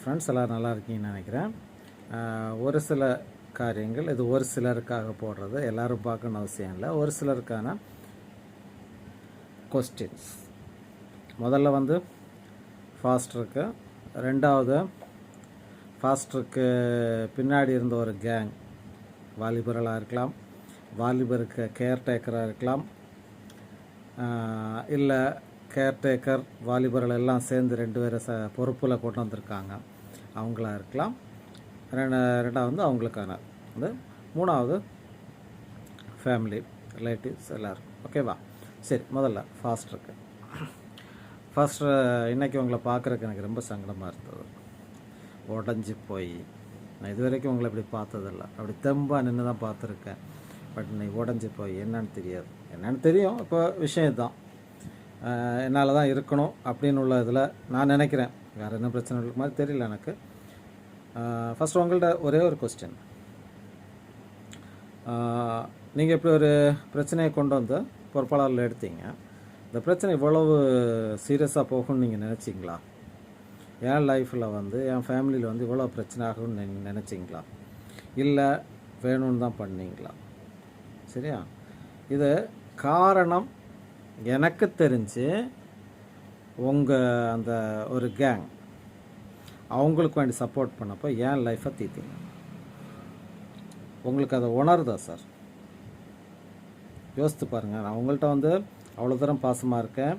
Friends எல்லோரும் நல்லா இருக்கீங்கன்னு நினைக்கிறேன். ஒரு சில காரியங்கள் இது ஒரு சிலருக்காக போடுறது எல்லோரும் பார்க்கணும்னு அவசியம் இல்லை. ஒரு சிலருக்கான கொஸ்டின்ஸ் முதல்ல வந்து ஃபாஸ்ட்ருக்கு ரெண்டாவது ஃபாஸ்ட்ருக்கு பின்னாடி இருந்த ஒரு கேங் வாலிபர்களாக இருக்கலாம் வாலிபருக்கு கேர்டேக்கராக இருக்கலாம் இல்லை கேர்டேக்கர் வாலிபர்கள் எல்லாம் சேர்ந்து ரெண்டு பேரை ச பொறுப்பில் கொண்டு வந்திருக்காங்க. அவங்களா இருக்கலாம். ரெண்டு ரெண்டாவது வந்து அவங்களுக்கான வந்து மூணாவது ஃபேமிலி ரிலேட்டிவ்ஸ் எல்லோரும் ஓகேவா சரி முதல்ல ஃபாஸ்ட்ருக்கு ஃபஸ்ட்டு இன்றைக்கி உங்களை பார்க்குறக்கு எனக்கு ரொம்ப சங்கடமாக இருந்தது. உடஞ்சி போய். நான் இது வரைக்கும் உங்களை இப்படி பார்த்ததில்ல. அப்படி தெம்பாக நின்று தான் பார்த்துருக்கேன். பட் நீ உடஞ்சி போய் என்னன்னு தெரியாது. என்னன்னு தெரியும். இப்போ விஷயம் இதுதான் என்னால் தான் இருக்கணும் அப்படின்னு உள்ள இதில் நான் நினைக்கிறேன். வேறு என்ன பிரச்சனை இருக்கு மாதிரி தெரியல எனக்கு. ஃபஸ்ட் உங்கள்கிட்ட ஒரே ஒரு கொஸ்டின் நீங்கள் இப்படி ஒரு பிரச்சனையை கொண்டு வந்து பொறுப்பாளரில் எடுத்தீங்க. இந்த பிரச்சனை இவ்வளவு சீரியஸாக போகும்னு நீங்கள் நினச்சிங்களா? என் லைஃப்பில் வந்து என் ஃபேமிலியில் வந்து இவ்வளோ பிரச்சனை ஆகும்னு நீங்கள் நினச்சிங்களா? இல்லை வேணும்னு தான் பண்ணீங்களா? சரியா? இது காரணம் எனக்கு தெரிஞ்சு உங்கள் அந்த ஒரு கேங் அவங்களுக்கு வேண்டி சப்போர்ட் பண்ணப்போ ஏன் லைஃப்பை தீத்தீங்க. உங்களுக்கு அதை உணருதா சார் யோசித்து பாருங்கள் நான் உங்கள்கிட்ட வந்து அவ்வளோ தூரம் பாசமாக இருக்கேன்.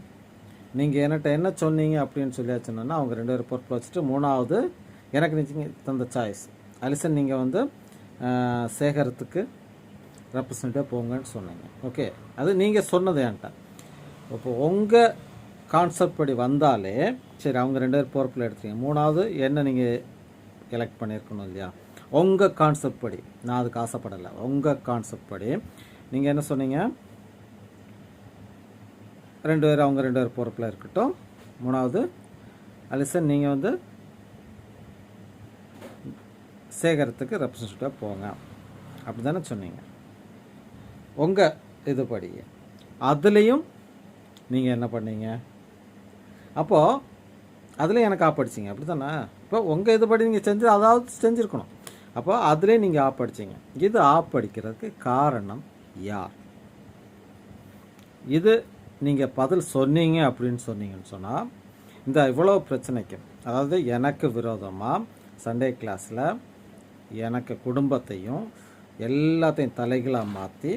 நீங்கள் என்கிட்ட என்ன சொன்னீங்க அப்படின்னு சொல்லியாச்சுன்னா அவங்க ரெண்டு பேரும் பொறுப்பில் வச்சுட்டு மூணாவது எனக்கு நிச்சயம் தந்த சாய்ஸ் அலிசன் நீங்கள் வந்து சேகரத்துக்கு ரெப்ரசன்ட்டாக போங்கன்னு சொன்னீங்க. ஓகே அது நீங்கள் சொன்னது என்கிட்ட. இப்போ உங்கள் கான்செப்ட் படி வந்தாலே சரி அவங்க ரெண்டு பேர் பொறுப்பில் எடுத்தீங்க மூணாவது என்ன நீங்கள் எலெக்ட் பண்ணியிருக்கணும் இல்லையா? உங்கள் கான்செப்ட் படி. நான் அதுக்கு ஆசைப்படலை. உங்கள் கான்செப்ட் படி. நீங்கள் என்ன சொன்னீங்க? ரெண்டு பேர் அவங்க ரெண்டு பேர் பொறுப்பில் இருக்கட்டும். மூணாவது அலிசன் நீங்கள் வந்து சேகரத்துக்கு ரெப்ரசன்டேட்டிவாக போங்க. அப்படி தானே சொன்னீங்க உங்கள் இதுபடி அதுலேயும் நீங்கள் என்ன பண்ணீங்க? அப்போது அதில் எனக்கு ஆப்படிச்சிங்க அப்படி தானே இப்போ உங்கள் இதுபடி நீங்கள் செஞ்சு அதாவது செஞ்சுருக்கணும். அப்போ அதிலே நீங்கள் ஆப்படிச்சிங்க இது ஆப்படிக்கிறதுக்கு காரணம் யார்? இது நீங்கள் பதில் சொன்னீங்க அப்படின்னு சொன்னீங்கன்னு சொன்னால் இந்த இவ்வளோ பிரச்சனைக்கு அதாவது எனக்கு விரோதமாக சண்டே கிளாஸில் எனக்கு குடும்பத்தையும் எல்லாத்தையும் தலைகளாக மாற்றி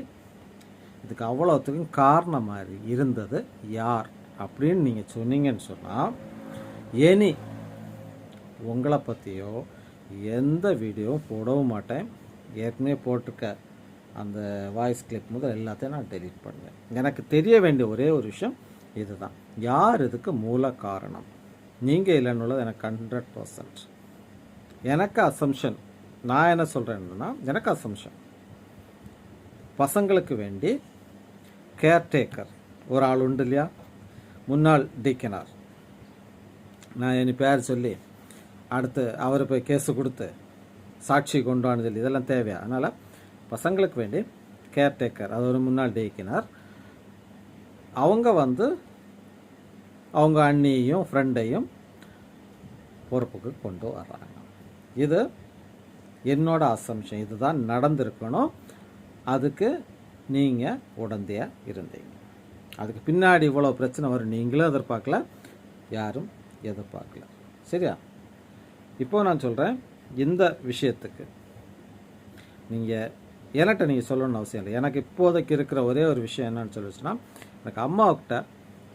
இதுக்கு அவ்வளோத்துக்கும் காரணமாக இருந்தது யார் அப்படின்னு நீங்கள் சொன்னீங்கன்னு சொன்னால் எனி உங்களை பற்றியோ எந்த வீடியோவும் போடவும் மாட்டேன். ஏற்கனவே போட்டிருக்க அந்த வாய்ஸ் கிளிப் முதல் எல்லாத்தையும் நான் டெலீட் பண்ணுவேன். எனக்கு தெரிய வேண்டிய ஒரே ஒரு விஷயம் இதுதான். யார் இதுக்கு மூல காரணம்? நீங்கள் இல்லைன்னுள்ளது எனக்கு ஹண்ட்ரட் பர்சன்ட் எனக்கு அசம்ஷன் நான் என்ன சொல்கிறேன்னா எனக்கு அசம்ஷன் பசங்களுக்கு வேண்டி கேர்டேக்கர் ஒரு ஆள் உண்டு இல்லையா? முன்னாள் டீக்கனார் நான் என் பேர் சொல்லி அடுத்து அவர் போய் கேஸு கொடுத்து சாட்சி கொண்டு சொல்லி இதெல்லாம் தேவையா? அதனால் பசங்களுக்கு வேண்டி கேர்டேக்கர் அது ஒரு முன்னாள் டீக்கினார் அவங்க வந்து அவங்க அண்ணியையும் ஃப்ரெண்டையும் பொறுப்புக்கு கொண்டு வர்றாங்க. இது என்னோட அசம்ஷன் இதுதான் நடந்திருக்கணும். அதுக்கு நீங்கள் உடந்தையாக இருந்தீங்க. அதுக்கு பின்னாடி இவ்வளோ பிரச்சனை வரும். நீங்களும் எதிர்பார்க்கல யாரும் எதிர்பார்க்கல. சரியா? இப்போ நான் சொல்கிறேன் இந்த விஷயத்துக்கு நீங்கள் என்கிட்ட நீங்கள் சொல்லணும்னு அவசியம் இல்லை. எனக்கு இப்போதைக்கு இருக்கிற ஒரே ஒரு விஷயம் என்னன்னு சொல்லிச்சுன்னா எனக்கு அம்மாவுக்கிட்ட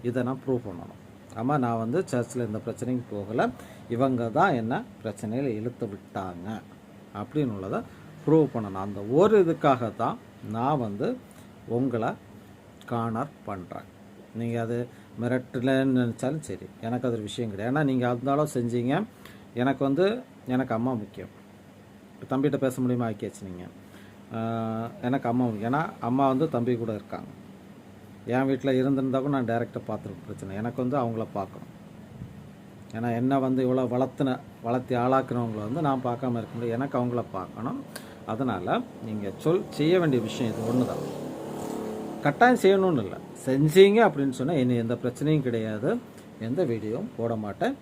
இதை நான் ப்ரூவ் பண்ணணும். அம்மா நான் வந்து சர்ச்சில் இந்த பிரச்சனைக்கு போகலை. இவங்க தான் என்ன பிரச்சனையில் இழுத்து விட்டாங்க. அப்படின்னு உள்ளதை ப்ரூவ் பண்ணணும். அந்த ஒரு இதுக்காக தான் நான் வந்து உங்களை கார்னர் பண்ணுறேன் நீங்கள் அது மிரட்டலன்னு நினச்சாலும் சரி எனக்கு அது ஒரு விஷயம் கிடையாது. ஏன்னா நீங்கள் அந்தளவு செஞ்சீங்க. எனக்கு வந்து எனக்கு அம்மா முக்கியம். தம்பிகிட்ட பேச முடியுமா? ஆக்கியாச்சு நீங்கள் எனக்கு அம்மா முக்கியம். ஏன்னா அம்மா வந்து தம்பி கூட இருக்காங்க. என் வீட்டில் இருந்திருந்தா கூட நான் டைரெக்டாக பார்த்துருக்க பிரச்சனை. எனக்கு வந்து அவங்கள பார்க்கணும். ஏன்னா என்ன வந்து இவ்வளோ வளர்த்துன வளர்த்தி ஆளாக்குனவங்கள வந்து நான் பார்க்காம இருக்க முடியும் எனக்கு அவங்கள பார்க்கணும். அதனால் நீங்கள் சொல் செய்ய வேண்டிய விஷயம் இது ஒன்று தான் கட்டாயம் செய்யணும்னு இல்லை. செஞ்சீங்க அப்படின்னு சொன்னால் இனி எந்த பிரச்சனையும் கிடையாது. எந்த வீடியோவும் போட மாட்டேன்.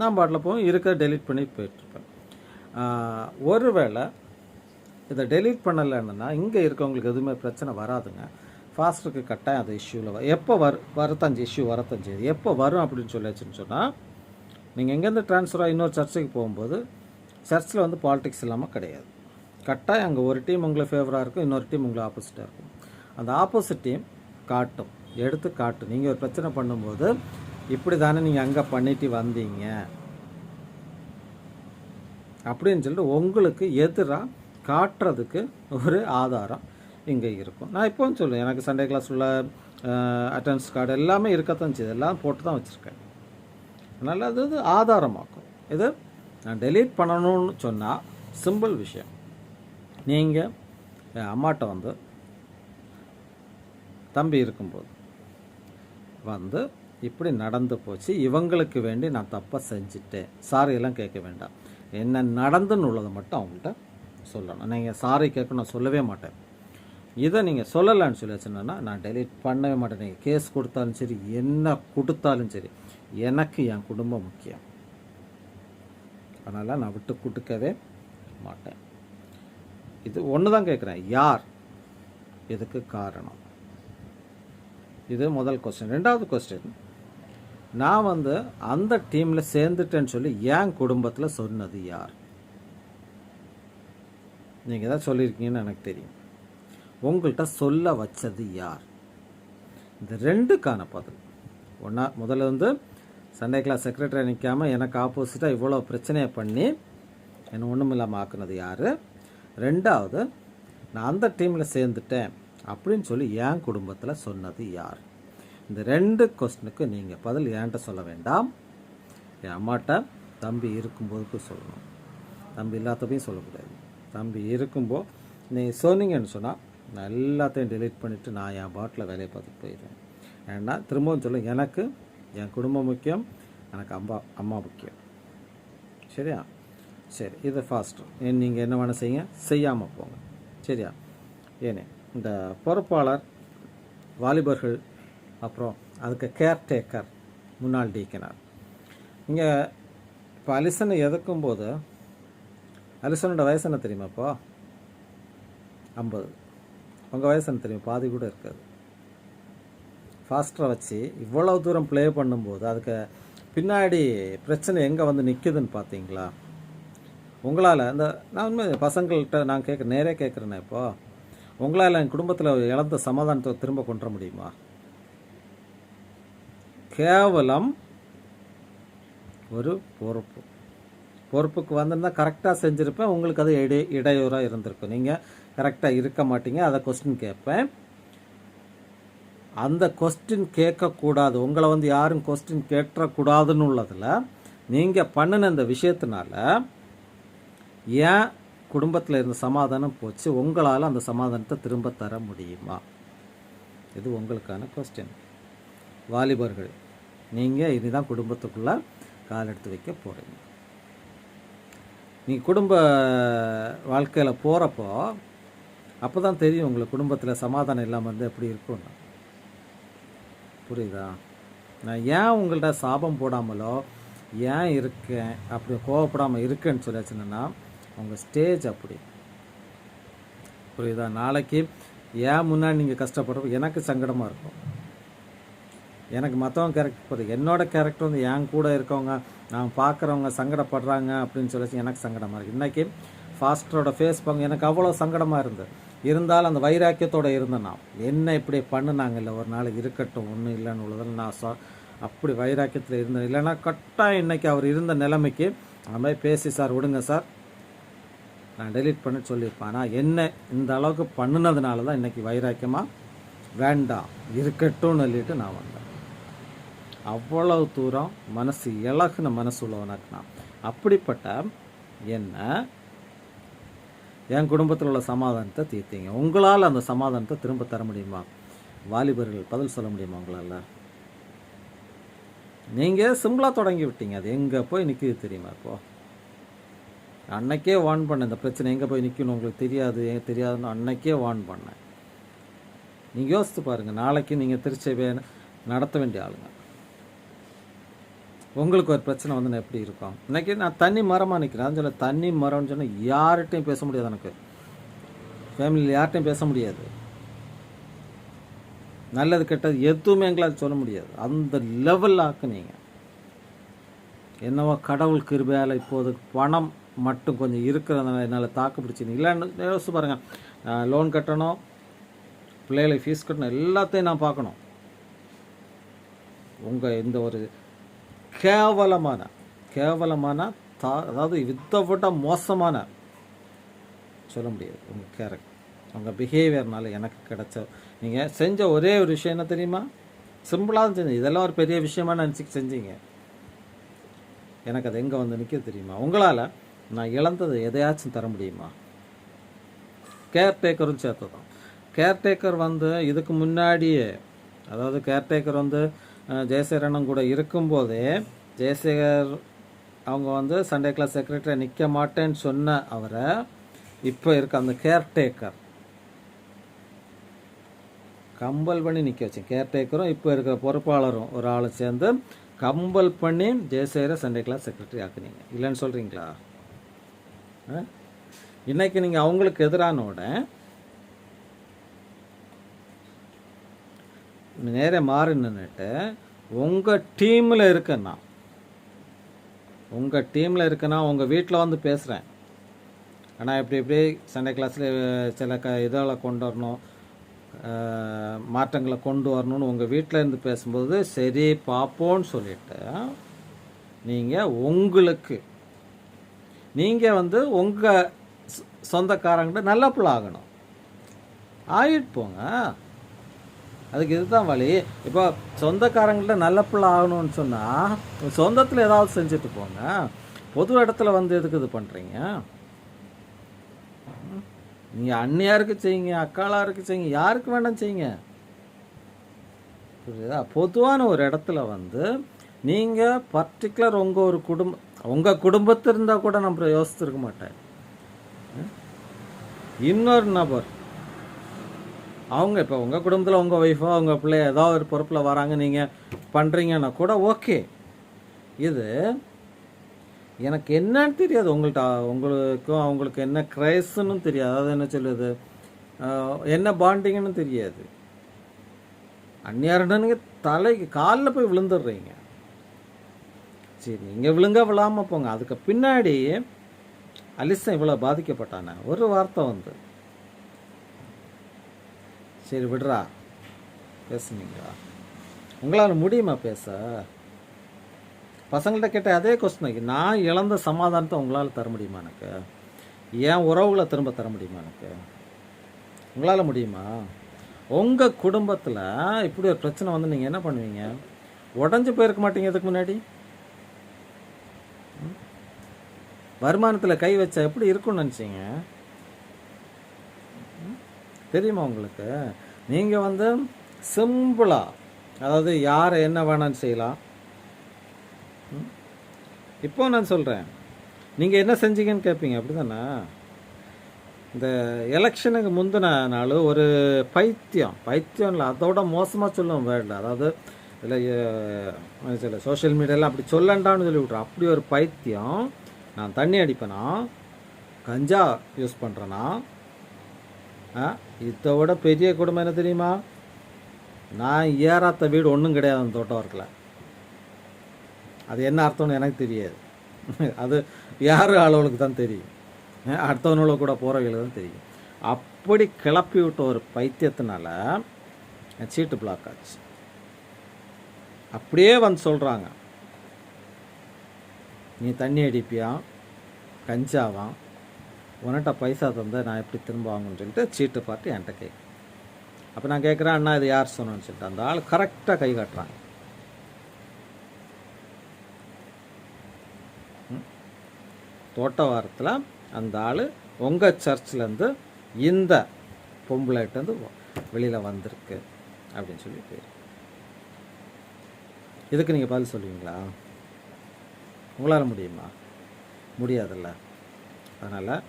நான் பாட்டில் போகும் இருக்க டெலீட் பண்ணி போயிட்டுருப்பேன். ஒருவேளை இதை டெலீட் பண்ணலைன்னா இங்கே இருக்கவங்களுக்கு எதுவுமே பிரச்சனை வராதுங்க. ஃபாஸ்ட்டுக்கு கட்டாயம் அது இஷ்யூவில் எப்போ வரு வரத்தஞ்சு இஷ்யூ வரத்தஞ்சு எப்போ வரும் அப்படின்னு சொல்லியாச்சுன்னு சொன்னால் நீங்கள் எங்கேருந்து ட்ரான்ஸ்ஃபர் இன்னொரு சர்ச்சுக்கு போகும்போது சர்ச்சில் வந்து பாலிடிக்ஸ் இல்லாமல் கிடையாது. கட்டாயம் அங்கே ஒரு டீம் உங்களுக்கு ஃபேவராக இருக்கும் இன்னொரு டீம் உங்களுக்கு ஆப்போசிட்டாக இருக்கும். அந்த ஆப்போசிட் டீம் காட்டும். எடுத்து காட்டும். நீங்கள் ஒரு பிரச்சனை பண்ணும்போது இப்படி தானே நீங்கள் அங்கே பண்ணிட்டு வந்தீங்க. அப்படின்னு சொல்லிட்டு உங்களுக்கு எதிராக காட்டுறதுக்கு ஒரு ஆதாரம் இங்கே இருக்கும். நான் இப்போவும் சொல்லுவேன் எனக்கு சண்டே கிளாஸ் உள்ள அட்டன்ஸ் கார்டு எல்லாமே இருக்கத்தான் செய்யுது. எல்லாம் போட்டு தான் வச்சுருக்கேன். அதனால் அது இது ஆதாரமாக்கும். இது நான் டெலீட் பண்ணணும்னு சொன்னால் சிம்பிள் விஷயம். நீங்கள் என் அம்மாட்ட வந்து தம்பி இருக்கும்போது வந்து இப்படி நடந்து போச்சு. இவங்களுக்கு வேண்டி நான் தப்பாக செஞ்சுட்டேன். சாரி எல்லாம் கேட்க வேண்டாம். என்ன நடந்துன்னு உள்ளதை மட்டும் அவங்கள்ட்ட சொல்லணும். நீங்கள் சாரி கேட்க நான் சொல்லவே மாட்டேன். இதை நீங்கள் சொல்லலைன்னு சொல்லி வச்சுன்னா நான் டெலிட் பண்ணவே மாட்டேன். நீங்கள் கேஸ் கொடுத்தாலும் சரி என்ன கொடுத்தாலும் சரி எனக்கு என் குடும்பம் முக்கியம். அதனால் நான் விட்டு கொடுக்கவே மாட்டேன். இது ஒன்று தான் கேட்குறேன் யார்? இதுக்கு காரணம்? இது முதல் கொஸ்டின் ரெண்டாவது கொஸ்டின் நான் வந்து அந்த டீமில் சேர்ந்துட்டேன்னு சொல்லி என் குடும்பத்தில் சொன்னது யார்? நீங்கள் தான் சொல்லியிருக்கீங்கன்னு எனக்கு தெரியும். உங்கள்கிட்ட சொல்ல வச்சது யார்? இந்த ரெண்டுக்கான பதில். ஒன்றா முதல்ல வந்து சண்டே கிளாஸ் செக்ரட்டரி நிற்காம எனக்கு ஆப்போசிட்டாக இவ்வளோ பிரச்சனையை பண்ணி என்னை ஒன்றும் இல்லாமல் ஆக்குனது யார்? ரெண்டாவது நான் அந்த டீமில் சேர்ந்துட்டேன் அப்படின்னு சொல்லி என் குடும்பத்தில் சொன்னது யார்? இந்த ரெண்டு கொஸ்டினுக்கு நீங்கள் பதில் என்கிட்ட சொல்ல வேண்டாம். என் அம்மாட்ட தம்பி இருக்கும்போதுக்கு சொல்லணும். தம்பி இல்லாதப்பையும் சொல்லக்கூடாது. தம்பி இருக்கும்போது நீ சொன்னீங்கன்னு சொன்னால் நான் எல்லாத்தையும் டெலீட் பண்ணிவிட்டு நான் என் பாட்டில் வேலையை பார்த்துட்டு போயிடுவேன். ஏன்னா திரும்பவும் சொல்ல எனக்கு என் குடும்பம் முக்கியம் எனக்கு அம்மா அம்மா முக்கியம். சரியா? சரி இது ஃபாஸ்ட்டு நீங்கள் என்ன வேணால் செய்யுங்க செய்யாமல் போங்க. சரியா? ஏனே இந்த பொறுப்பாளர் வாலிபர்கள் அப்புறம் அதுக்கு கேர்டேக்கர் முன்னாள் டீக்கினார் இங்கே இப்போ அலிசனை எதுக்கும் போது அலிசனோட வயசு என்ன தெரியுமா இப்போ? ஐம்பது. உங்கள் வயசு என்ன தெரியும்? பாதி கூட இருக்காது. ஃபாஸ்டரை வச்சு இவ்வளவு தூரம் ப்ளே பண்ணும்போது அதுக்கு பின்னாடி பிரச்சனை எங்கே வந்து நிற்குதுன்னு பார்த்தீங்களா? உங்களால் இந்த நான் உண்மை பசங்கள்கிட்ட நான் கேட்க நேரே கேட்குறேனே இப்போ. உங்களால் என் குடும்பத்தில் இழந்த சமாதானத்தை திரும்ப கொண்டு வர முடியுமா? கேவலம் ஒரு பொறுப்பு. பொறுப்புக்கு வந்திருந்தா கரெக்டாக செஞ்சுருப்பேன். உங்களுக்கு அது இடை இடையூறாக இருந்திருக்கும். நீங்கள் கரெக்டாக இருக்க மாட்டீங்க. அதை கொஸ்டின் கேட்பேன். அந்த கொஸ்டின் கேட்கக்கூடாது. உங்களை வந்து யாரும் கொஸ்டின் கேட்டக்கூடாதுன்னு உள்ளதில் நீங்கள் பண்ணின இந்த விஷயத்தினால ஏன் குடும்பத்தில் இருந்த சமாதானம் போச்சு? உங்களால் அந்த சமாதானத்தை திரும்ப தர முடியுமா? இது உங்களுக்கான கொஸ்டின் வாலிபர்கள் நீங்கள் இனிதான் குடும்பத்துக்குள்ளே கால் எடுத்து வைக்க போகிறீங்க நீங்கள் குடும்ப வாழ்க்கையில் போகிறப்போ அப்போ தான் தெரியும் உங்களுக்கு குடும்பத்தில் சமாதானம் இல்லாமல் இருந்தால் எப்படி இருக்கும்னு. புரியுதா? நான் ஏன் உங்கள்கிட்ட சாபம் போடாமலோ ஏன் இருக்கேன் அப்படி கோவப்படாமல் இருக்கேன்னு சொல்லியாச்சுன்னா உங்கள் ஸ்டேஜ் அப்படி. புரியுதா? நாளைக்கு ஏன் முன்னாடி நீங்கள் கஷ்டப்படுறப்போ எனக்கு சங்கடமாக இருக்கும். எனக்கு மற்றவங்க கேரக்டர் போதும் என்னோடய கேரக்டர் வந்து என் கூட இருக்கவங்க நான் பார்க்குறவங்க சங்கடப்படுறாங்க அப்படின்னு சொல்லி எனக்கு சங்கடமாக இருக்குது இன்றைக்கி ஃபாஸ்டரோட ஃபேஸ் பாங்க எனக்கு அவ்வளோ சங்கடமாக இருந்தது. இருந்தாலும் அந்த வைராக்கியத்தோட இருந்தேன் நான். என்ன இப்படி பண்ணுனாங்கல்ல ஒரு நாள் இருக்கட்டும் ஒன்றும் இல்லைன்னு உள்ளதில் நான் சொ அப்படி வைராக்கியத்தில் இருந்தேன். இல்லைன்னா கட்டாயம் இன்றைக்கி அவர் இருந்த நிலைமைக்கு அந்த மாதிரி பேசி சார் விடுங்க சார். நான் டெலீட் பண்ணி சொல்லியிருப்பேன். ஆனால் என்ன இந்த அளவுக்கு பண்ணினதுனால தான் இன்றைக்கி வைராக்கியமாக வேண்டாம். இருக்கட்டும்னு சொல்லிட்டு நான் வந்தேன். அவ்வளவு தூரம் மனசு இலகுன மனசு உள்ளவனாக்கு நான் அப்படிப்பட்ட என்ன? என் குடும்பத்தில் உள்ள சமாதானத்தை தீர்த்தீங்க. உங்களால் அந்த சமாதானத்தை திரும்ப தர முடியுமா? வாலிபர்கள் பதில் சொல்ல முடியுமா உங்களால்? நீங்கள் சிம்பிளாக தொடங்கி விட்டீங்க. அது எங்கே போய் நிற்கிது தெரியுமா இப்போது அன்னைக்கே வார்ன் பண்ணேன் இந்த பிரச்சனை எங்கே போய் நிற்கணும் உங்களுக்கு தெரியாது ஏன் தெரியாதுன்னு அன்னைக்கே வார்ன் பண்ணேன். நீங்கள் யோசித்து பாருங்கள் நாளைக்கு நீங்கள் திருச்சபையை நடத்த வேண்டிய ஆளுங்க. உங்களுக்கு ஒரு பிரச்சனை வந்து நான் எப்படி இருக்கும்? இன்னைக்கு நான் தண்ணி மரமாக நிற்கிறேன் சொல்ல தண்ணி மரம்னு சொன்னால் யார்கிட்டையும் பேச முடியாது எனக்கு. ஃபேமிலியில் யார்கிட்டையும் பேச முடியாது. நல்லது கெட்டது எதுவுமே எங்களால் சொல்ல முடியாது. அந்த லெவலில் ஆக்குனீங்க. என்னவோ கடவுள் கிருபையால் இப்போது பணம் மட்டும் கொஞ்சம் இருக்கிறதுனால என்னால் தாக்கு பிடிச்சிங்க இல்லைன்னு யோசிச்சு பாருங்கள் லோன் கட்டணும் பிள்ளைகளுக்கு ஃபீஸ் கட்டணும் எல்லாத்தையும் நான் பார்க்கணும். உங்கள் இந்த ஒரு கேவலமான கேவலமான தா அதாவது இதை விட மோசமான சொல்ல முடியாது உங்கள் கேரக்டர் உங்கள் பிஹேவியர்னால எனக்கு கிடைச்ச நீங்கள் செஞ்ச ஒரே ஒரு விஷயம் என்ன தெரியுமா? சிம்பிளாக செஞ்சு இதெல்லாம் ஒரு பெரிய விஷயமா நினச்சி செஞ்சீங்க. எனக்கு அது எங்கே வந்து நிற்க தெரியுமா? உங்களால் நான் இழந்தது எதையாச்சும் தர முடியுமா? கேர்டேக்கரும் சேர்த்து தான் கேர்டேக்கர் வந்து இதுக்கு முன்னாடியே அதாவது கேர்டேக்கர் வந்து ஜெயசேகரனும் கூட இருக்கும்போதே ஜெயசேகர் அவங்க வந்து சண்டே கிளாஸ் செக்ரட்டரியாக நிற்க மாட்டேன்னு சொன்ன அவரை இப்போ இருக்க அந்த கேர்டேக்கர் கம்பல் பண்ணி நிற்க வச்சேன். கேர்டேக்கரும் இப்போ இருக்கிற பொறுப்பாளரும் ஒரு ஆளை சேர்ந்து கம்பல் பண்ணி ஜெயசேகரை சண்டே கிளாஸ் செக்ரட்டரி ஆக்குனீங்க. இல்லைன்னு சொல்கிறீங்களா இன்னைக்கு நீங்கள் அவங்களுக்கு எதிரானோட நேரே மாறி நின்றுட்டு உங்கள் டீமில் இருக்கேன்னா உங்கள் டீமில் இருக்கேன்னா உங்கள் வீட்டில் வந்து பேசுகிறேன் ஆனால் இப்படி இப்படி சண்டே கிளாஸில் சில க இதெல்லாம் கொண்டு வரணும் மாற்றங்களை கொண்டு வரணும்னு உங்கள் வீட்டில் இருந்து பேசும்போது சரி பார்ப்போன்னு சொல்லிட்டு நீங்கள் உங்களுக்கு நீங்கள் வந்து உங்கள் சொந்தக்காரங்கிட்ட நல்ல பிள்ளை ஆகணும். ஆகிட்டு போங்க. அதுக்கு இதுதான் வழி. இப்போ சொந்தக்காரங்கள்ட்ட நல்ல பிள்ளை ஆகணும்னு சொன்னால் சொந்தத்தில் ஏதாவது செஞ்சுட்டு போங்க. பொது இடத்துல வந்து எதுக்கு இது பண்ணுறீங்க நீங்கள் அண்ணியாருக்கு செய்யுங்க அக்காளாருக்கு செய்யுங்க யாருக்கு வேண்டாம் செய்யுங்க. புரியுதா? பொதுவான ஒரு இடத்துல வந்து நீங்கள் பர்டிகுலர் உங்கள் ஒரு குடும்பம் உங்கள் குடும்பத்தில் இருந்தால் கூட நம்ம யோசிச்சிருக்க மாட்டேன். இன்னொரு நபர். அவங்க இப்போ உங்கள் குடும்பத்தில் உங்கள் ஒய்ஃபோ உங்கள் பிள்ளை ஏதோ ஒரு பொறுப்பில் வராங்க நீங்கள் பண்ணுறீங்கன்னா கூட ஓகே இது எனக்கு என்னன்னு தெரியாது. உங்கள்கிட்ட உங்களுக்கும் அவங்களுக்கு என்ன கிரைஸ்ன்னு தெரியாது. அதாவது என்ன சொல்லுது என்ன பாண்டிங்னு தெரியாது. அந்நியாருடனுங்க தலைக்கு காலில் போய் விழுந்துடுறீங்க. சரி நீங்கள் விழுங்க விழாமல் போங்க. அதுக்கு பின்னாடி அலிசன் இவ்வளோ பாதிக்கப்பட்டானே. ஒரு வார்த்தை வந்து. சரி விடுறா. பேசுனீங்களா? உங்களால் முடியுமா பேச? பசங்கள்கிட்ட கேட்ட அதே கொஸ்டின் நான் இழந்த சமாதானத்தை உங்களால் தர முடியுமா எனக்கு? என் உறவுகளை திரும்ப தர முடியுமா எனக்கு? உங்களால் முடியுமா? உங்கள் குடும்பத்தில் இப்படி ஒரு பிரச்சனை வந்து நீங்கள் என்ன பண்ணுவீங்க? உடஞ்சி போயிருக்க மாட்டீங்க இதுக்கு முன்னாடி? வருமானத்தில் கை வச்சா எப்படி இருக்கும்னு நினச்சிங்க? தெரியுமா உங்களுக்கு? நீங்கள் வந்து சிம்பிளாக அதாவது யாரை என்ன வேணான்னு செய்யலாம். இப்போ நான் சொல்கிறேன் நீங்கள் என்ன செஞ்சீங்கன்னு கேட்பீங்க அப்படி தானே இந்த எலெக்ஷனுக்கு முந்தின நாள் ஒரு பைத்தியம் பைத்தியம் இல்லை அதோட மோசமாக சொல்லுவோம் வேர்டில் அதாவது இல்லை சொல்ல சோஷியல் மீடியாலாம் அப்படி சொல்லண்டான்னு சொல்லி விட்றோம் அப்படி ஒரு பைத்தியம் நான் தண்ணி அடிப்பேனா? கஞ்சா யூஸ் பண்ணுறேன்னா ஆ இதை விட பெரிய குடும்பம் என்ன தெரியுமா? நான் ஏறாத்த வீடு ஒன்றும் கிடையாது அந்த தோட்டம் இருக்கல அது என்ன அர்த்தம்னு எனக்கு தெரியாது. அது யார் அளவுக்கு தான் தெரியும். அடுத்தவனோட கூட போகிறவங்களுக்கு தான் தெரியும். அப்படி கிளப்பி விட்ட ஒரு பைத்தியத்தினால சீட்டு பிளாக் ஆச்சு. அப்படியே வந்து சொல்கிறாங்க நீ தண்ணி அடிப்பியா? கஞ்சாவான் உன்கிட்ட பைசா தந்தால் நான் எப்படி திரும்ப வாங்கணும்னு சொல்லிட்டு சீட்டு பார்த்து என்கிட்ட கேட்கு அப்போ நான் கேட்குறேன் அண்ணா இது யார் சொன்னேன்னு சொல்லிட்டு. அந்த ஆள் கரெக்டாக கை காட்டுறாங்க தோட்ட வாரத்தில் அந்த ஆள் உங்கள் சர்ச்லேருந்து இந்த பொம்பளைட்டேருந்து வெளியில் வந்திருக்கு அப்படின்னு சொல்லி பேர். இதுக்கு நீங்கள் பதில் சொல்லுவீங்களா? உங்களால் முடியுமா? முடியாதுல்ல. அதனால்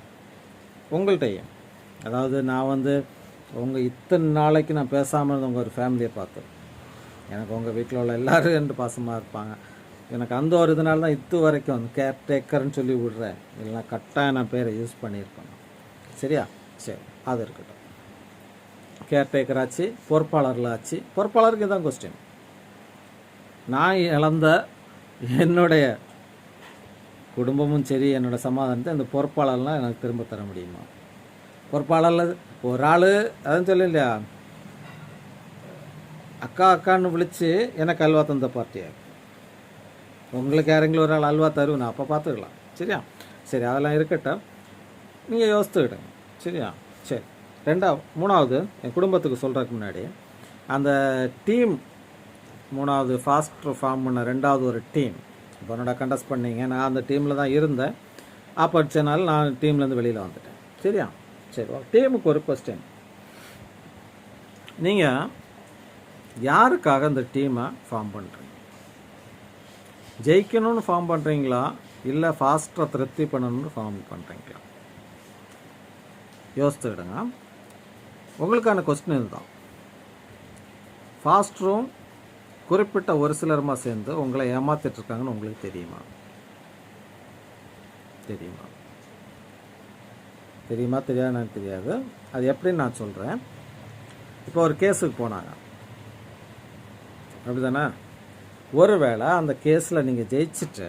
உங்கள்கிட்டையும் அதாவது நான் வந்து உங்கள் இத்தனை நாளைக்கு நான் பேசாமல் இருந்த உங்கள் ஒரு ஃபேமிலியை பார்த்தேன். எனக்கு உங்கள் வீட்டில் உள்ள எல்லாரும் ரெண்டு பாசமாக இருப்பாங்க. எனக்கு அந்த ஒரு இதனால தான் இது வரைக்கும் கேர் கேர்டேக்கர்னு சொல்லி விடுறேன். இல்லைன்னா கட்டாயம் நான் பேரை யூஸ் பண்ணியிருப்பேன் சரியா? சரி அது இருக்கட்டும். கேர்டேக்கர் ஆச்சு பொறுப்பாளரில் ஆச்சு. பொறுப்பாளருக்கு தான் கொஸ்டின் நான் இழந்த என்னுடைய குடும்பமும் சரி என்னோடய சமாதானத்தை அந்த பொறுப்பாளர்லாம் எனக்கு திரும்ப தர முடியுமா? பொறுப்பாளரில் ஒரு ஆள் அதான் சொல்ல இல்லையா அக்கா அக்கான்னு விழிச்சு எனக்கு அல்வா தந்த பார்ட்டியாக உங்களுக்கு யாரெങ്കിലും ஒரு ஆள் அல்வா தருவோம் நான் அப்போ பார்த்துக்கலாம். சரியா? சரி அதெல்லாம் இருக்கட்டும். நீங்கள் யோசித்துக்கிட்டேன் சரியா? சரி. ரெண்டாவது மூணாவது என் குடும்பத்துக்கு சொல்கிறதுக்கு முன்னாடி அந்த டீம் மூணாவது ஃபாஸ்ட் ஃபார்ம் பண்ண ரெண்டாவது ஒரு டீம் இப்போ என்னோட கண்டஸ்ட் பண்ணீங்க. நான் அந்த டீமில் தான் இருந்தேன். ஆப்படிச்சனால நான் டீம்லேருந்து வெளியில் வந்துட்டேன். சரியா? சரி டீமுக்கு ஒரு கொஸ்டின் நீங்கள் யாருக்காக அந்த டீமை ஃபார்ம் பண்ணுறீங்க ஜெயிக்கணும்னு ஃபார்ம் பண்ணுறீங்களா இல்லை ஃபாஸ்ட்டாக திருப்தி பண்ணணும்னு ஃபார்ம் பண்ணுறீங்களா யோசித்துக்கிடுங்க உங்களுக்கான கொஸ்டின் இதுதான். ஃபாஸ்டரும் குறிப்பிட்ட ஒரு சிலருமா சேர்ந்து உங்களை ஏமாத்திட்டு இருக்காங்கன்னு உங்களுக்கு தெரியுமா? தெரியுமா? தெரியுமா? தெரியாதுன்னு தெரியாது. அது எப்படின்னு நான் சொல்கிறேன் இப்போ ஒரு கேஸுக்கு போனாங்க. அப்படிதானே? ஒருவேளை அந்த கேஸில் நீங்கள் ஜெயிச்சுட்டு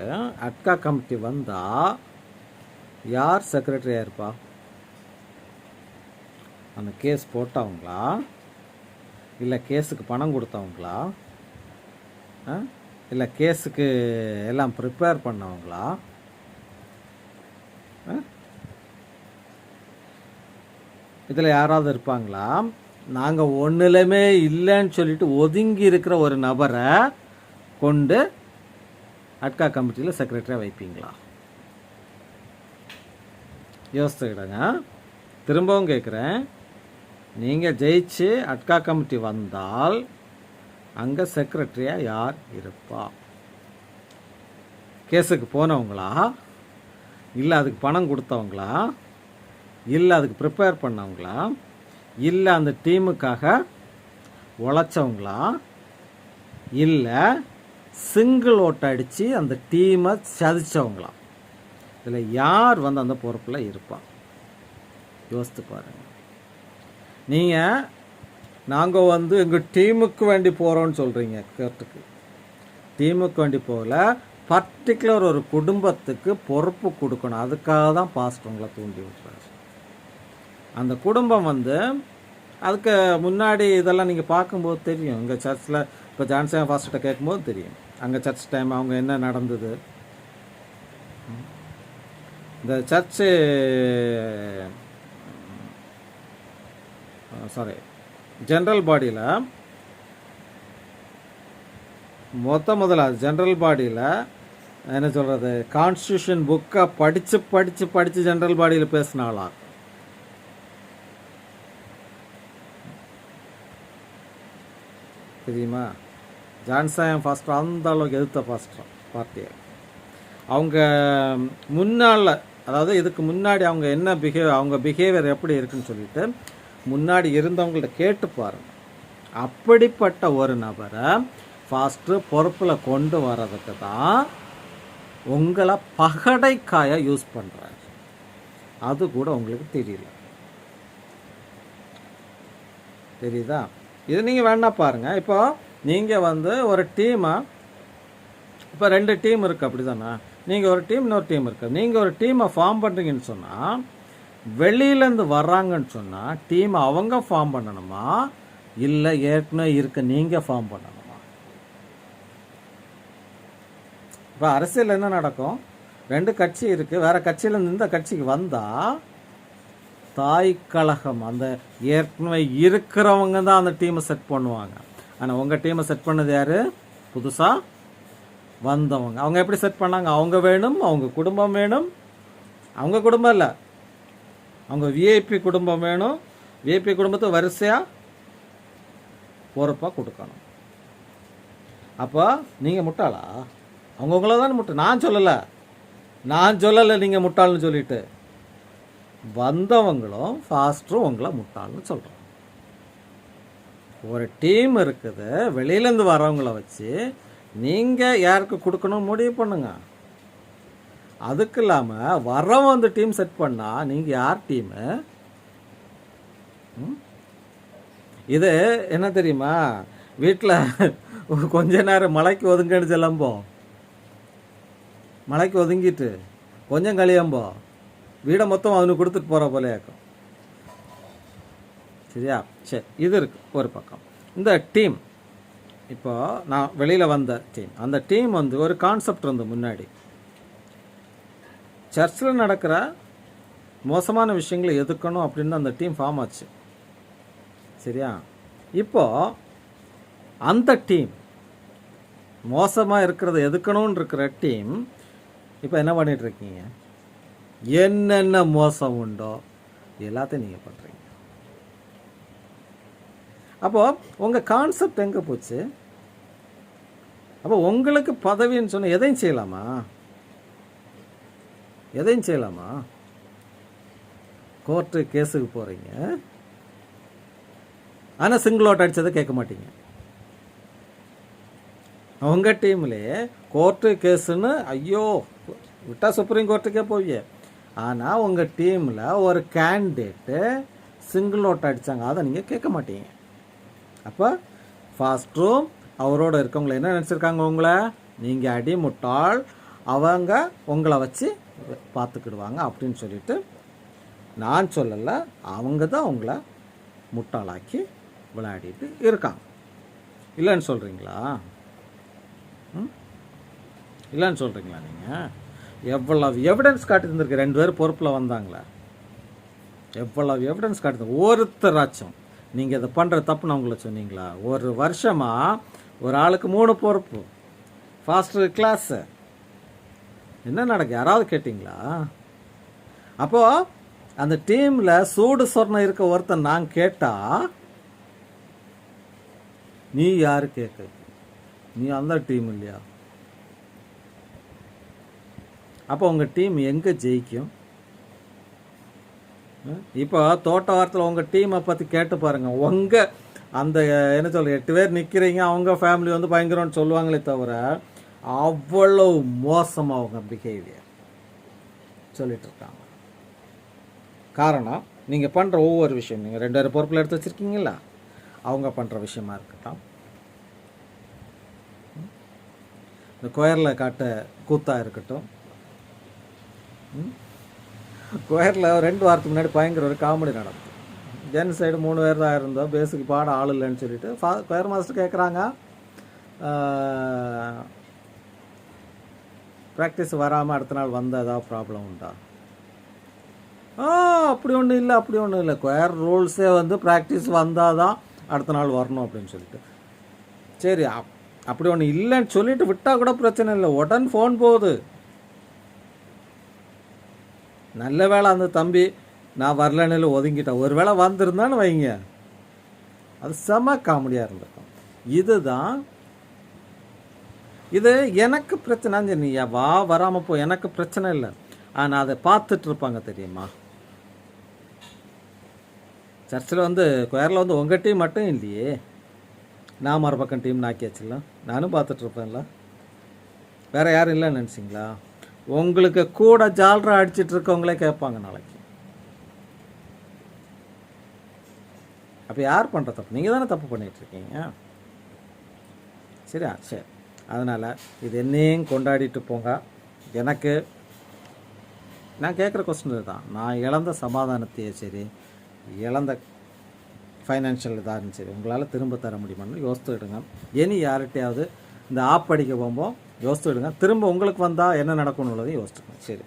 அட்கா கமிட்டி வந்தால் யார் செக்ரட்டரியாக இருப்பா? அந்த கேஸ் போட்டவங்களா? இல்லை கேஸுக்கு பணம் கொடுத்தவங்களா? இல்லை கேஸுக்கு எல்லாம் ப்ரிப்பேர் பண்ணவங்களா? இதில் யாராவது இருப்பாங்களா? நாங்கள் ஒன்றுலையுமே இல்லைன்னு சொல்லிட்டு ஒதுங்கி இருக்கிற ஒரு நபரை கொண்டு அட்கா கமிட்டியில் செக்ரட்டரியாக வைப்பீங்களா? யோசித்துக்கிடுங்க திரும்பவும் கேட்குறேன் நீங்கள் ஜெயிச்சு அட்கா கமிட்டி வந்தால் அங்கே செக்ரட்டரியாக யார் இருப்பா? கேஸுக்கு போனவங்களா? இல்லை அதுக்கு பணம் கொடுத்தவங்களா? இல்லை அதுக்கு ப்ரிப்பேர் பண்ணவங்களா? இல்லை அந்த டீமுக்காக உழைச்சவங்களா? இல்லை சிங்கிள் ஓட்டை அடித்து அந்த டீமை சதிச்சவங்களா? இதில் யார் வந்து அந்த பொறுப்பில் இருப்பா? யோசித்து பாருங்கள் நீங்கள் நாங்கள் வந்து எங்கள் டீமுக்கு வேண்டி போகிறோன்னு சொல்கிறீங்க கேட்டுக்கு. டீமுக்கு வேண்டி போகல. பர்டிகுலர் ஒரு குடும்பத்துக்கு பொறுப்பு கொடுக்கணும். அதுக்காக தான் பாஸ்ட் உங்களை தூண்டி விட்டுறாரு. அந்த குடும்பம் வந்து அதுக்கு முன்னாடி இதெல்லாம் நீங்கள் பார்க்கும்போது தெரியும். இங்கே சர்ச்சில் இப்போ ஜான்சன் ஃபாஸ்ட்டை கேட்கும்போது தெரியும். அங்கே சர்ச் டைம் அவங்க என்ன நடந்தது? இந்த சர்ச்சு சாரி ஜென்ரல் பாடியில் மொத்த முதல்ல ஜென்ரல் பாடியில் என்ன சொல்கிறது கான்ஸ்டியூஷன் புக்கை படித்து படித்து படித்து ஜென்ரல் பாடியில் பேசினாலாம் தெரியுமா? ஜான்சாயம் ஃபாஸ்டர் அந்த அளவுக்கு எதிர்த்த ஃபாஸ்டர் பார்ட்டியை அவங்க முன்னால் அதாவது இதுக்கு முன்னாடி அவங்க என்ன பிஹேவ் அவங்க பிஹேவியர் எப்படி இருக்குன்னு சொல்லிட்டு முன்னாடி இருந்தவங்கள்ட்ட கேட்டு பாருங்க. அப்படிப்பட்ட ஒரு நபரை ஃபாஸ்ட்டு பொறுப்பில் கொண்டு வர்றதுக்கு தான் உங்களை பகடைக்காய யூஸ் பண்ணுறாரு அது கூட உங்களுக்கு தெரியல. தெரியுதா? இது நீங்கள் வேணா பாருங்க. இப்போ நீங்கள் வந்து ஒரு டீமை இப்போ ரெண்டு டீம் இருக்குது அப்படி தானே நீங்கள் ஒரு டீம் இன்னொரு டீம் இருக்குது நீங்கள் ஒரு டீமை ஃபார்ம் பண்ணுறீங்கன்னு சொன்னால் வெளியிலேருந்து வர்றாங்கன்னு சொன்னால் டீம் அவங்க ஃபார்ம் பண்ணணுமா? இல்லை ஏற்கனவே இருக்க நீங்கள் ஃபார்ம் பண்ணணுமா? இப்போ அரசியல் என்ன நடக்கும்? ரெண்டு கட்சி இருக்குது வேறு கட்சியிலேருந்து இந்த கட்சிக்கு வந்தால் தாய் கழகம் அந்த ஏற்கனவே இருக்கிறவங்க தான் அந்த டீமை செட் பண்ணுவாங்க. ஆனால் உங்கள் டீமை செட் பண்ணது யார்? புதுசாக வந்தவங்க. அவங்க எப்படி செட் பண்ணாங்க? அவங்க வேணும் அவங்க குடும்பம் வேணும். அவங்க குடும்பம் இல்லை. அவங்க விஐபி குடும்பம் வேணும். விஐபி குடும்பத்தை வரிசையாக பொறுப்பாக கொடுக்கணும். அப்போ நீங்கள் முட்டாளா? அவங்கவுங்கள தானே முட்டை நான் சொல்லலை. நான் சொல்லலை நீங்கள் முட்டாள்னு சொல்லிட்டு. வந்தவங்களும் ஃபாஸ்ட்டும் உங்களை முட்டாள்னு சொல்கிறோம் ஒரு டீம் இருக்குது. வெளியிலேருந்து வரவங்கள வச்சு நீங்கள் யாருக்கு கொடுக்கணும்? முடிவு பண்ணுங்கள் அதுக்கு இல்லாமல் வரவன் வந்து டீம் செட் பண்ணால் நீங்கள் யார் டீமு இது என்ன தெரியுமா? வீட்டில் கொஞ்ச நேரம் மலைக்கு ஒதுங்கன்னு செல்லம்போ. மலைக்கு ஒதுங்கிட்டு கொஞ்சம் கழியம்போ. வீடை மொத்தம் அவனுக்கு கொடுத்துட்டு போகிற போல இருக்கும். சரியா? சரி இது இருக்கு ஒரு பக்கம். இந்த டீம் இப்போ நான் வெளியில் வந்த டீம் அந்த டீம் வந்து ஒரு கான்செப்ட் இருந்து முன்னாடி. சர்ச்சில் நடக்கிற மோசமான விஷயங்களை எதுக்கணும் அப்படின்னு அந்த டீம் ஃபார்ம் ஆச்சு. சரியா? இப்போ அந்த டீம் மோசமாக இருக்கிறத எதுக்கணும்னு இருக்கிற டீம் இப்போ என்ன பண்ணிகிட்ருக்கீங்க இருக்கீங்க என்னென்ன மோசம் உண்டோ எல்லாத்தையும் நீங்கள் பண்ணுறீங்க அப்போது உங்கள் கான்செப்ட் எங்கே போச்சு? அப்போ உங்களுக்கு பதவின்னு சொன்ன எதையும் செய்யலாமா? எதையும் செய்யலாமா? கோர்ட்டு கேஸுக்கு போகிறீங்க ஆனால் சிங்கிள் அவுட் அடித்ததை கேட்க மாட்டீங்க. உங்கள் டீம்லேயே கோர்ட்டு கேஸுன்னு ஐயோ விட்டால் சுப்ரீம் கோர்ட்டுக்கே போவிய. ஆனால் உங்கள் டீமில் ஒரு கேண்டிடேட்டு சிங்கிள் அவுட் அடித்தாங்க அதை நீங்கள் கேட்க மாட்டீங்க. அப்போ ஃபாஸ்ட் ரூம் அவரோட இருக்கவங்களை என்ன நினச்சிருக்காங்க உங்களை? நீங்கள் அடி முட்டாள் அவங்க உங்களை வச்சு பார்த்துக்கிடுவாங்க அப்படின்னு சொல்லிட்டு நான் சொல்லலை அவங்க தான் உங்களை முட்டாளாக்கி விளையாடிட்டு இருக்காங்க. இல்லைன்னு சொல்கிறீங்களா ம்? இல்லைன்னு சொல்கிறீங்களா நீங்கள் எவ்வளவு எவிடன்ஸ் காட்டி தந்திருக்கு ரெண்டு பேர் பொறுப்பில் வந்தாங்களே. எவ்வளவு எவிடன்ஸ் காட்டுது ஒருத்தராச்சும் நீங்கள் இதை பண்ணுற தப்புன்னு அவங்கள சொன்னீங்களா? ஒரு வருஷமாக ஒரு ஆளுக்கு மூணு பொறுப்பு. ஃபாஸ்டர் கிளாஸு என்ன நடக்கு? யாராவது கேட்டிங்களா? அப்போது அந்த டீமில் சூடு சொர்ணம் இருக்க ஒருத்தன் நான் கேட்டா நீ யாரு கேட்க நீ அந்த டீம் இல்லையா? அப்போ உங்கள் டீம் எங்கே ஜெயிக்கும்? இப்போ தோட்ட வாரத்தில் உங்கள் டீமை பற்றி கேட்டு பாருங்கள் உங்கள் அந்த என்ன சொல்கிற எட்டு பேர் நிற்கிறீங்க அவங்க ஃபேமிலி வந்து பயங்கரம்னு சொல்லுவாங்களே தவிர அவ்வளவு மோசமாக அவங்க பிஹேவியர் சொல்லிட்டு இருக்காங்க காரணம் நீங்கள் பண்ணுற ஒவ்வொரு விஷயம் நீங்கள் ரெண்டு பேரும் பொறுப்பில் எடுத்து வச்சுருக்கீங்களா அவங்க பண்ணுற விஷயமா இருக்கட்டும். இந்த கோயரில் காட்ட கூத்தாக இருக்கட்டும். கோயரில் ரெண்டு வாரத்துக்கு முன்னாடி பயங்கர ஒரு காமெடி நடந்தது ஜென் சைடு மூணு பேர் தான் இருந்தோம். பேஸுக்கு பாட ஆள் இல்லைன்னு சொல்லிட்டு ஃபா கொயர் மாஸ்டர் கேட்குறாங்க ப்ராக்டிஸ் வராமல் அடுத்த நாள் வந்தால் ஏதாவது ப்ராப்ளம் உண்டா? ஆ அப்படி ஒன்றும் இல்லை அப்படி ஒன்றும் இல்லை. கொயர் ரூல்ஸே வந்து ப்ராக்டிஸ் வந்தால் தான் அடுத்த நாள் வரணும் அப்படின்னு சொல்லிட்டு. சரி அப் அப்படி ஒன்று இல்லைன்னு சொல்லிட்டு விட்டால் கூட பிரச்சனை இல்லை. உடன் ஃபோன் போகுது. நல்ல வேலை அந்த தம்பி நான் வரலன்னு ஒதுங்கிட்டேன் ஒரு வேளை வந்திருந்தான்னு வைங்க. அது செம காமெடியாக இருந்திருக்கும். இதுதான் இது எனக்கு பிரச்சனை. நீ வா வராமல் போ. எனக்கு பிரச்சனை இல்லை. ஆனால் அதை பார்த்துட்டு இருப்பாங்க தெரியுமா? சர்ச்சில் வந்து கொயரில் வந்து உங்கள் டீம் மட்டும் இல்லையே. நான் மறுபக்கம் டீம் நாக்கியாச்சுல நானும் பார்த்துட்ருப்பேன்ல வேறு யாரும் இல்லைன்னு நினச்சிங்களா? உங்களுக்கு கூட ஜால்ரா அடிச்சிட்டு இருக்கவங்களே கேட்பாங்க நாளைக்கு. அப்போ யார் பண்ணுற தப்பு? நீங்கள் தானே தப்பு பண்ணிகிட்ருக்கீங்க இருக்கீங்க? சரியா? சரி. அதனால் இது என்னையும் கொண்டாடிட்டு போங்க. எனக்கு நான் கேட்குற கொஸ்டின் தான் நான் இழந்த சமாதானத்தையே சரி இழந்த ஃபைனான்ஷியல் இதாக சரி உங்களால் திரும்ப தர முடியுமான்னு யோசித்துக்கிடுங்க இனி யார்கிட்டையாவது இந்த ஆப் அடிக்க போகும்போது யோசித்துக்கிடுங்க திரும்ப உங்களுக்கு வந்தால் என்ன நடக்கணுன்றதையும் யோசிச்சுக்கோங்க. சரி.